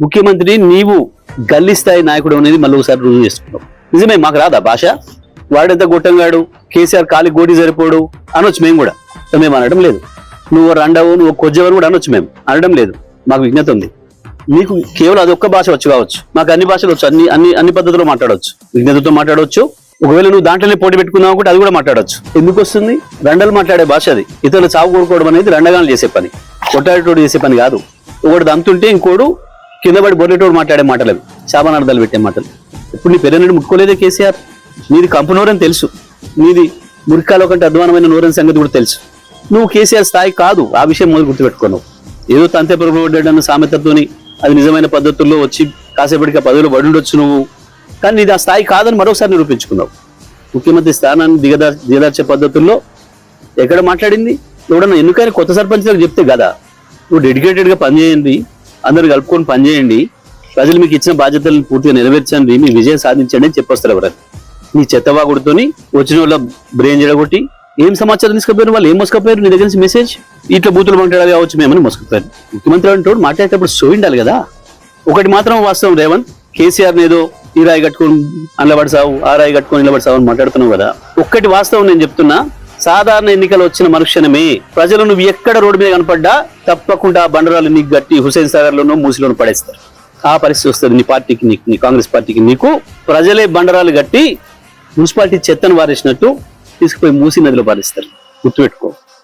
ముఖ్యమంత్రి నీవు గల్లీ స్థాయి నాయకుడు అనేది మళ్ళీ ఒకసారి రుజువు చేసుకున్నావు నిజమే మాకు రాదా భాష? వాడెంత గొట్టంగాడు? కేసీఆర్ కాలి గోటి సరిపోడు అనొచ్చు మేము కూడా. మేము అనడం లేదు. నువ్వు రండవు నువ్వు కొజ్జవని కూడా అనొచ్చు మేము. అనడం లేదు. మాకు విజ్ఞత ఉంది. నీకు కేవలం అదొక్క భాష వచ్చు కావచ్చు. మాకు అన్ని భాషలు వచ్చు. అన్ని అన్ని అన్ని పద్ధతుల్లో మాట్లాడవచ్చు విజ్ఞతతో మాట్లాడవచ్చు ఒకవేళ నువ్వు దాంట్లోనే పోటీ పెట్టుకున్నావు కూడా అది కూడా మాట్లాడవచ్చు ఎందుకు వస్తుంది? రండలు మాట్లాడే భాష అది. ఇతరులు చావు కోరుకోవడం అనేది రండగాలు చేసే పని. కొట్టాడేటోడు చేసే పని కాదు. ఒకటి దంతుంటే ఇంకోడు కింద పడి బొర్రెటోడు మాట్లాడే మాటలు అవి. శాపనార్థాలు పెట్టే మాటలు. ఇప్పుడు నీ పెద్దనడు ముట్టుకోలేదే కేసీఆర్? నీది కంపునోరని తెలుసు. నీది మురికాలో కంటే అధ్వానమైన నోరని సంగతి కూడా తెలుసు. నువ్వు కేసీఆర్ స్థాయి కాదు. ఆ విషయం మొదలు గుర్తుపెట్టుకున్నావు. ఏదో తంతే పొరపడ్డాడన్న సామెతతోని అది నిజమైన పద్ధతుల్లో వచ్చి కాసేపటికి ఆ పదవిలో పడుండొచ్చు నువ్వు. కానీ నీది ఆ స్థాయి కాదని మరొకసారి నిరూపించుకున్నావు. ముఖ్యమంత్రి స్థానాన్ని దిగదార్ దిగదార్చే పద్ధతుల్లో ఎక్కడ మాట్లాడింది? ఎవడన్నా ఎన్నికైనా కొత్త సర్పంచ్ చెప్తే కదా? నువ్వు డెడికేటెడ్గా పనిచేయండి. అందరు కలుపుకొని పనిచేయండి. ప్రజలు మీకు ఇచ్చిన బాధ్యతలను పూర్తిగా నెరవేర్చండి. మీ విజయం సాధించండి అని చెప్పొస్తారు ఎవరైనా. నీ చెత్తవాగుడుతోని వచ్చిన వాళ్ళ బ్రెయిన్ జడగొట్టి ఏం సమాచారం తీసుకుపోయారు వాళ్ళు? ఏం మోసుకపోయారు? నీ దగ్గర నుంచి మెసేజ్? ఇట్లా బూతులు మాట్లాడాలి కావచ్చు మేమని మోసుకుపోయారు. ముఖ్యమంత్రి అంటే మాట్లాడేటప్పుడు సో కదా. ఒకటి మాత్రం వాస్తవం రేవంత్ కేసీఆర్ ఏదో ఈ రాయి కట్టుకొని అల్లబడసావు ఆ రాయి కట్టుకొని నిలబడసావు అని మాట్లాడుతున్నావు కదా. ఒక్కటి వాస్తవం నేను చెప్తున్నా సాధారణ ఎన్నికలు వచ్చిన మరుక్షణమే ప్రజలు నువ్వు ఎక్కడ రోడ్డు మీద కనపడ్డా తప్పకుండా బండరాలు నీకు గట్టి హుసేన్ సాగర్ లోనూ మూసిలోనో పడేస్తారు. ఆ పరిస్థితి వస్తుంది. నీ పార్టీకి నీకు నీ కాంగ్రెస్ పార్టీకి నీకు. ప్రజలే బండరాలు గట్టి మున్సిపాలిటీ చెత్తను వారేసినట్టు తీసుకుపోయి మూసి నదిలో పారేస్తారు. గుర్తుపెట్టుకో.